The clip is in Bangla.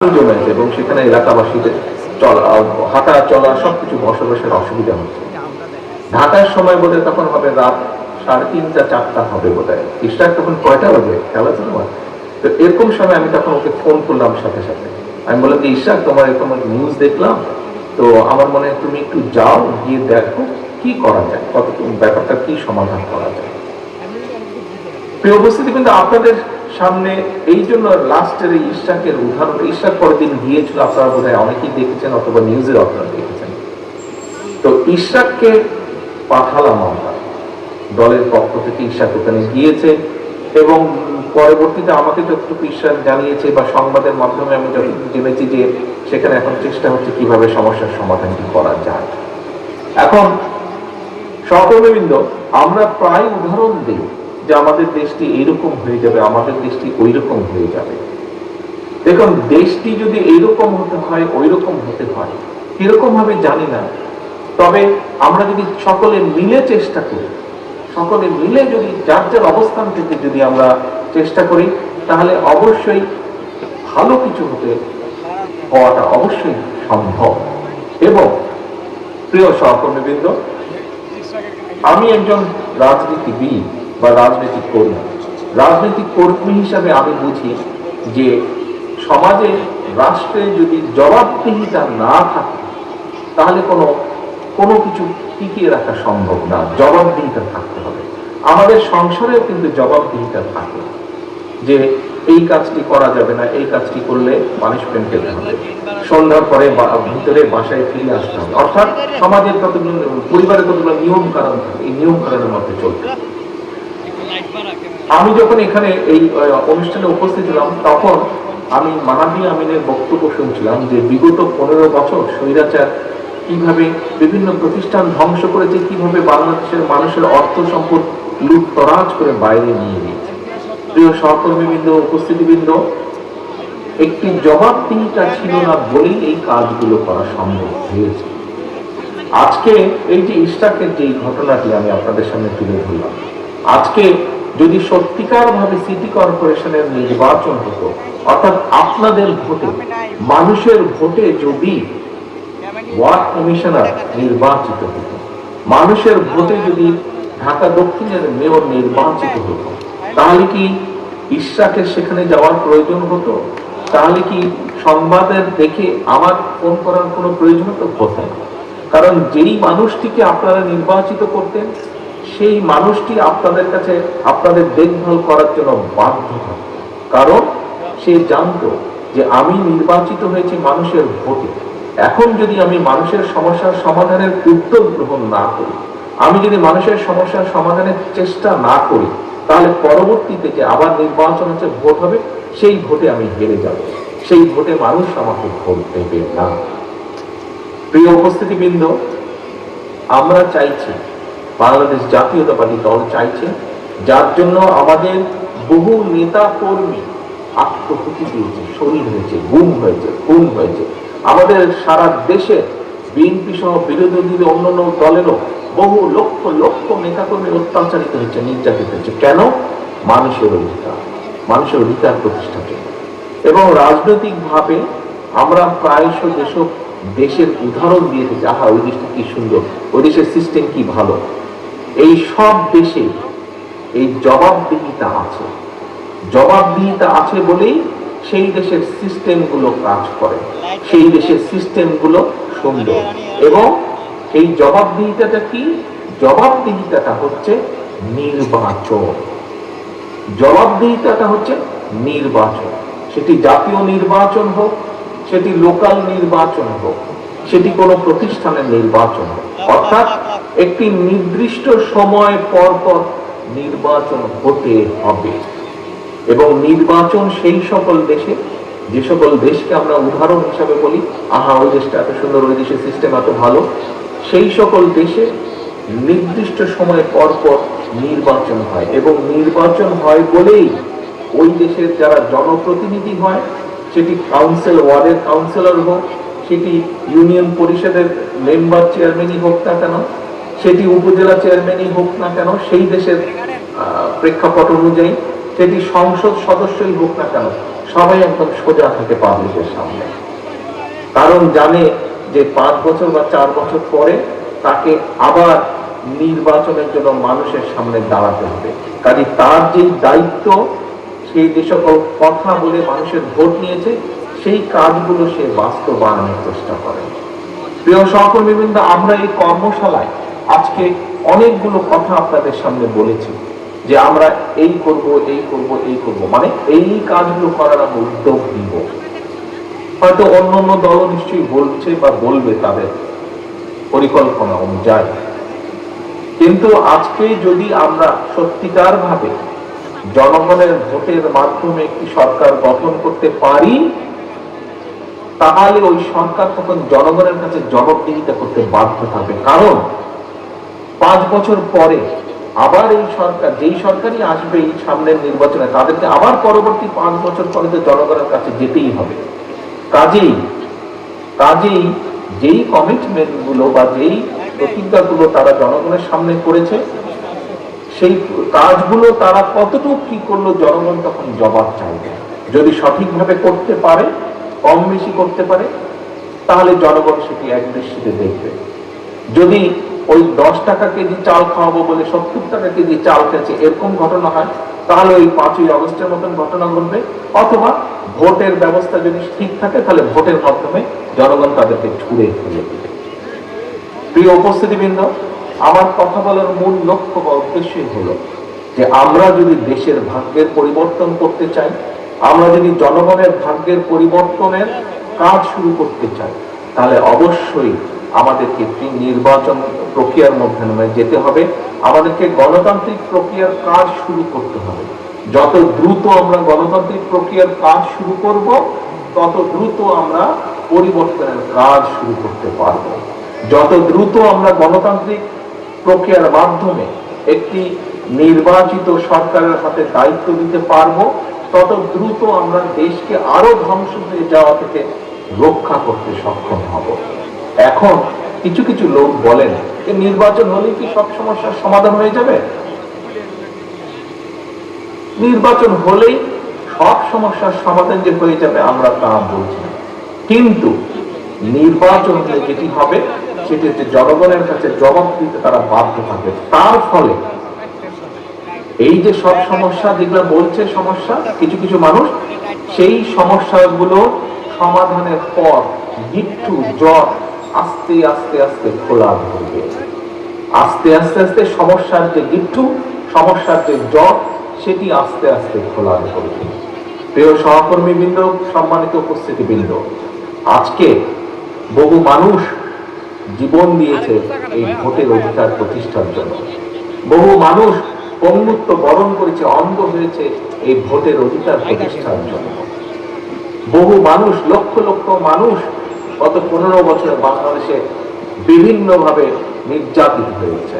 জমেছে এবং সেখানে এলাকাবাসীদের চলা হাঁটা চলা সবকিছু বসবাসের অসুবিধা হচ্ছে। ঢাকার সময় বোধ তখন হবে রাত সাড়ে তিনটা, চারটা হবে বোধ হয় ইস্টার তখন কয়টা খেলা তো এরকম সময় আমি তখন ওকে ফোন করলাম সাথে সাথে। আমি বললাম যে ইশাক তোমার এরকম নিউজ দেখলাম? তো আমার মনে হয় তুমি একটু যাও, গিয়ে দেখো কি করা যায়, কত, ব্যাপারটা কি সমাধান করা যায়? প্রিয় উপস্থিতি, কিন্তু আপনাদের সামনে, এই জন্য লাস্টের এই ইশাকের উদাহরণ ইশাক পরের দিন গিয়েছিল আপনারা বোধ অনেকেই দেখেছেন অথবা নিউজের আপনারা দেখেছেন। তো ইশাককে পাঠালাম আমরা। দলের পক্ষ থেকে ইশাক ওখানে গিয়েছে এবং পরবর্তীতে আমাকে যতটুকু ঈশ্বর জানিয়েছে বা সংবাদের মাধ্যমে আমি যতটুকু জেনেছি যে সেখানে এখন চেষ্টা হচ্ছে কীভাবে সমস্যার সমাধানটি করা যায়। এখন, সহকর্মীবৃন্দ, আমরা প্রায় উদাহরণ দিই। যে আমাদের দেশটি এইরকম হয়ে যাবে, আমাদের দেশটি ওই রকম হয়ে যাবে। দেখুন, দেশটি যদি এইরকম হতে হয় ওই রকম হতে হয়। কীরকম ভাবে জানি না। তবে আমরা যদি সকলে মিলে চেষ্টা করি, সকলে মিলে যদি যার যার অবস্থান থেকে যদি আমরা চেষ্টা করি, তাহলে অবশ্যই ভালো কিছু হতে হওয়াটা অবশ্যই সম্ভব। এবং প্রিয় সহকর্মীবৃন্দ, আমি একজন রাজনীতিবিদ। বা রাজনৈতিক কর্মী। রাজনৈতিক কর্মী হিসাবে আমি বুঝি যে সমাজে রাষ্ট্রে যদি জবাবদিহিতা না থাকে, তাহলে কোনো কোনো কিছু টিকিয়ে রাখা সম্ভব না, জবাবদিহিতা থাকতে হবে। আমাদের সংসারেও কিন্তু জবাবদিহিতা থাকে যে এই কাজটি করা যাবে না, এই কাজটি করলে পানিশমেন্ট হবে। সন্ধ্যার পরে ভিতরে বাসায় ফিরে আসতে হবে। অর্থাৎ সমাজের কতগুলো, পরিবারের কতগুলো নিয়ম কারণ থাকে, এই নিয়ম কারণের মধ্যে চলতে। আমি যখন এখানে এই অনুষ্ঠানে উপস্থিত ছিলাম, তখন আমি মানাবি আমিনের বক্তব্য শুনছিলাম যে বিগত পনেরো বছর স্বৈরাচার কীভাবে বিভিন্ন প্রতিষ্ঠান ধ্বংস করেছে, কীভাবে বাংলাদেশের মানুষের অর্থ সম্পদ লুটতরাজ করে বাইরে নিয়ে গিয়েছে। প্রিয় সহকর্মীবৃন্দ, উপস্থিতিবৃন্দ, একটি জবাবদিহিতা ছিল না বলেই এই কাজগুলো করা সম্ভব হয়েছে। আজকে এই যে ইস্টাকের যে ঘটনাটি আমি আপনাদের সামনে তুলে ধরলাম আজকে যদি সত্যিকার ভাবে সিটি কর্পোরেশনের নির্বাচন হতো, অর্থাৎ আপনাদের ভোটে, মানুষের ভোটে যদি ওয়ার্ড কমিশনার নির্বাচিত হতো, মানুষের ভোটে যদি ঢাকা দক্ষিণের মেয়র নির্বাচিত হতো, তাহলে কি ইশরাকের সেখানে যাওয়ার প্রয়োজন হতো? তাহলে কি সংবাদের দেখে আমার ফোন করার কোনো প্রয়োজন হতো? না কারণ যেই মানুষটিকে আপনারা নির্বাচিত করতেন সেই মানুষটি আপনাদের কাছে আপনাদের দেখভাল করার জন্য বাধ্য থাকত কারণ সে জানতো যে আমি নির্বাচিত হয়েছি মানুষের ভোটে। এখন যদি আমি মানুষের সমস্যার সমাধানের উদ্যোগ গ্রহণ না করি, আমি যদি মানুষের সমস্যার সমাধানের চেষ্টা না করি, তাহলে পরবর্তীতে যে আবার নির্বাচন হচ্ছে, ভোট হবে, সেই ভোটে আমি হেরে যাব। সেই ভোটে মানুষ আমাকে ভোট দেবে না। প্রিয় উপস্থিতিবৃন্দ, আমরা চাইছি বাংলাদেশ জাতীয়তাবাদী দল চাইছে, যার জন্য আমাদের বহু নেতা কর্মী আত্মহুতি দিয়েছে, শহীদ হয়েছে, গুম হয়েছে, খুন হয়েছে। আমাদের সারা দেশে বিএনপি সহ বিরোধী অন্যান্য দলেরও বহু লক্ষ লক্ষ নেতাকর্মী অত্যাচারিত হয়েছে, নির্যাতিত হচ্ছে কেন? মানুষের অধিকার মানুষের অধিকার প্রতিষ্ঠার জন্য। এবং রাজনৈতিকভাবে আমরা প্রায়শ যেসব দেশের উদাহরণ দিয়ে থাকি আহা, ওই দেশটা কি সুন্দর, ওই দেশের সিস্টেম কি ভালো এই সব দেশে এই জবাবদিহিতা আছে। জবাবদিহিতা আছে বলেই সেই দেশের সিস্টেমগুলো কাজ করে। সেই দেশের সিস্টেমগুলো সুন্দর। এবং এই জবাবদিহিতাটা কি? জবাবদিহিতাটা হচ্ছে নির্বাচন। জবাবদিহিতাটা হচ্ছে নির্বাচন। সেটি জাতীয় নির্বাচন হোক, সেটি লোকাল নির্বাচন হোক সেটি কোনো প্রতিষ্ঠানের নির্বাচন অর্থাৎ একটি নির্দিষ্ট সময় পর পর নির্বাচন হতে হবে। এবং নির্বাচন সেই সকল দেশে, যে সকল দেশকে আমরা উদাহরণ হিসাবে বলি, আহা, ওই দেশটা এত সুন্দর, ওই দেশের সিস্টেম এত ভালো। সেই সকল দেশে নির্দিষ্ট সময় পর পর নির্বাচন হয়। এবং নির্বাচন হয় বলেই ওই দেশের যারা জনপ্রতিনিধি হয়, সেটি কাউন্সিল ওয়ার্ডের কাউন্সিলর হোক সেটি ইউনিয়ন পরিষদের মেম্বার চেয়ারম্যানই হোক না কেন, সেটি উপজেলা চেয়ারম্যানই হোক না কেন, সেই দেশের প্রেক্ষাপট অনুযায়ী সেটি সংসদ সদস্যই হোক না কেন, সবাই একদম সোজা থাকে পাবলিকের সামনে। কারণ জানে যে পাঁচ বছর বা চার বছর পরে তাকে আবার নির্বাচনের জন্য মানুষের সামনে দাঁড়াতে হবে। কাজে তার যে দায়িত্ব সেই যে সকল কথা বলে মানুষের ভোট নিয়েছে সেই কাজগুলো সে বাস্তবায়নের চেষ্টা করে। প্রিয় সহকর্মীবৃন্দ, আমরা এই কর্মশালায় আজকে অনেকগুলো কথা আপনাদের সামনে বলেছি যে আমরা এই করব এই করব এই করব। মানে এই কাজগুলো করার আমরা উদ্যোগ নিব। হয়তো অন্য অন্য দল নিশ্চয়ই বলছে বা বলবে তাদের পরিকল্পনা অনুযায়ী। কিন্তু আজকে যদি আমরা সত্যিকার ভাবে জনগণের ভোটের মাধ্যমে একটি সরকার গঠন করতে পারি তাহলে ওই সরকার তখন জনগণের কাছে জবাবদিহিতা করতে বাধ্য থাকবে। কারণ পাঁচ বছর পরে আবার এই সরকার, যেই সরকারই আসবে এই সামনের নির্বাচনে, তাদেরকে আবার পরবর্তী পাঁচ বছর পরে তো জনগণের কাছে যেতেই হবে। কাজেই কাজেই যেই কমিটমেন্টগুলো বা যেই প্রতিজ্ঞাগুলো তারা জনগণের সামনে করেছে, সেই কাজগুলো তারা কতটুকু কি করল, জনগণ তখন জবাব চাইবে। যদি সঠিকভাবে করতে পারে কম বেশি করতে পারে, তাহলে জনগণ সেটি এক দৃষ্টিতে দেখবে। যদি ওই দশ টাকা কেজি চাল খাওয়াবো বলে সত্তর টাকা কেজি চাল খেয়েছে, এরকম ঘটনা হয়, তাহলে ওই পাঁচই আগস্টের মতন ঘটনা ঘটবে। অথবা ভোটের ব্যবস্থা যদি ঠিক থাকে, তাহলে ভোটের মাধ্যমে জনগণ তাদেরকে ছুড়ে ফেলে দেবে। প্রিয় উপস্থিতিবৃন্দ, আমার কথা বলার মূল লক্ষ্য বা উদ্দেশ্যই হলো যে আমরা যদি দেশের ভাগ্যের পরিবর্তন করতে চাই আমরা যদি জনগণের ভাগ্যের পরিবর্তনের কাজ শুরু করতে চাই, তাহলে অবশ্যই আমাদেরকে নির্বাচন প্রক্রিয়ার মধ্যে নেমে যেতে হবে। আমাদেরকে গণতান্ত্রিক প্রক্রিয়ার কাজ শুরু করতে হবে। যত দ্রুত আমরা গণতান্ত্রিক প্রক্রিয়ার কাজ শুরু করব, তত দ্রুত আমরা পরিবর্তনের কাজ শুরু করতে পারব। যত দ্রুত আমরা গণতান্ত্রিক প্রক্রিয়ার মাধ্যমে একটি নির্বাচিত সরকারের হাতে দায়িত্ব দিতে পারব, তত দ্রুত আমরা দেশকে আরও ধ্বংস হয়ে যাওয়া থেকে রক্ষা করতে সক্ষম হব। এখন কিছু কিছু লোক বলেন যে নির্বাচন হলে কি সব সমস্যার সমাধান হয়ে যাবে? নির্বাচন হলেই সব সমস্যার সমাধান যে হয়ে যাবে আমরা তা বলছি কিন্তু নির্বাচন যেটি হবে, সেটি হচ্ছে জনগণের কাছে জবাব দিতে তারা বাধ্য থাকবে। তার ফলে এই যে সব সমস্যা, যেগুলো বলছে সমস্যা, কিছু কিছু মানুষ, সেই সমস্যাগুলো সমাধানের পর গিট্টু জ্বর আস্তে আস্তে আস্তে খোলা ধরবে আস্তে আস্তে আস্তে সমস্যার যে গিট্টু সমস্যার যে জ্বর, সেটি আস্তে আস্তে খোলা ধরবে প্রিয় সহকর্মী বৃন্দ সম্মানিত উপস্থিতি বৃন্দ আজকে বহু মানুষ জীবন দিয়েছে এই ভোটের অধিকার প্রতিষ্ঠার জন্য। বহু মানুষ পঙ্গুত্ব বরণ করেছে অন্ধ হয়েছে এই ভোটের অধিকার প্রতিষ্ঠার জন্য। বহু মানুষ, লক্ষ লক্ষ মানুষ গত পনেরো বছরে বাংলাদেশে বিভিন্নভাবে নির্যাতিত হয়েছে।